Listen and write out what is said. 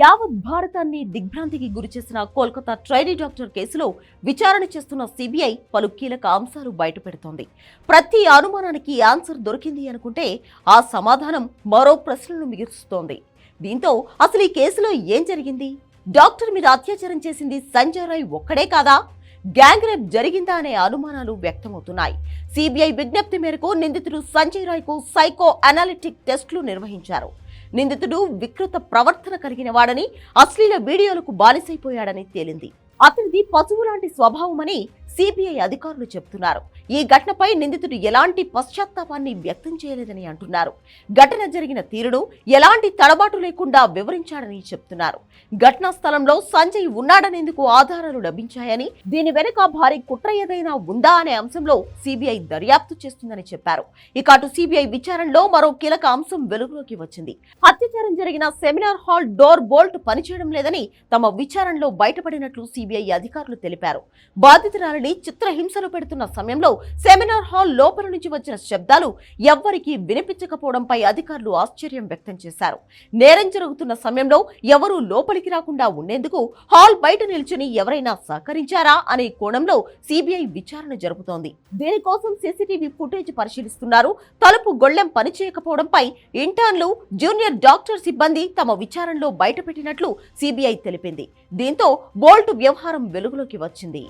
యావత్ భారతాన్ని దిగ్భ్రాంతికి గురిచేసిన కోల్కతా ట్రైనీ డాక్టర్ కేసులో విచారణ చేస్తున్న సిబిఐ పలు కీలక అంశాలు బయటపెడుతోంది. ప్రతి అనుమానానికి ఆన్సర్ దొరికింది అనుకుంటే ఆ సమాధానం మరో ప్రశ్నలను మిగులుస్తోంది దీంతో అసలు ఈ కేసులో ఏం జరిగింది? డాక్టర్ మీద అత్యాచారం చేసింది సంజయ్ రాయ్ ఒక్కడే కాదా? గ్యాంగ్ రేప్ జరిగిందా అనే అనుమానాలు వ్యక్తమవుతున్నాయి. సిబిఐ విజ్ఞప్తి మేరకు నిందితుడు సంజయ్ రాయ్కు సైకో అనాలిటిక్ టెస్టులు నిర్వహించారు. నిందితుడు వికృత ప్రవర్తన కలిగిన వాడని అశ్లీల వీడియోలకు బానిసైపోయాడని తేలింది. అతనిది పశువు లాంటి స్వభావమని సిబిఐ అధికారులు చెబుతున్నారు ఈ ఘటనపై నిందితుడు ఎలాంటి పశ్చాత్తాపాన్ని వ్యక్తం చేయలేదని అంటున్నారు. ఘటన జరిగిన తీరును ఎలాంటి తడబాటు లేకుండా వివరించాడని చెప్తున్నారు. ఘటనా స్థలంలో సంజయ్ ఉన్నాడనేందుకు ఆధారాలు లభించాయని దీని వెనుక భారీ కుట్ర ఏదైనా ఉందా అనే అంశంలో సిబిఐ దర్యాప్తు చేస్తుందని చెప్పారు. ఇక అటు సిబిఐ విచారణలో మరో కీలక అంశం వెలుగులోకి వచ్చింది. అత్యాచారం జరిగిన సెమినార్ హాల్ డోర్ బోల్ట్ పనిచేయడం లేదని తమ విచారణలో బయటపడినట్లు సిబిఐ అధికారులు తెలిపారు. బాధితురాలిని చిత్రహింసలు పెడుతున్న సమయంలో సెమినార్ హాల్ లోపల నుంచి వచ్చిన శబ్దాలు ఎవ్వరికీ వినిపించకపోవడంపై అధికారులు ఆశ్చర్యం వ్యక్తం చేశారు. నేరం జరుగుతున్న సమయంలో ఎవరూ లోపలికి రాకుండా ఉండేందుకు హాల్ బయట నిల్చుని ఎవరైనా సహకరించారా అనే కోణంలో సిబిఐ విచారణ జరుపుతోంది. దీనికోసం సీసీటీవీ ఫుటేజ్ పరిశీలిస్తున్నారు. తలుపు గొళ్ళెం పనిచేయకపోవడంపై ఇంటర్న్లు జూనియర్ డాక్టర్ సిబ్బంది తమ విచారణలో బయటపెట్టినట్లు సిబిఐ తెలిపింది. దీంతో బోల్ట్ వ్యవహారం వెలుగులోకి వచ్చింది.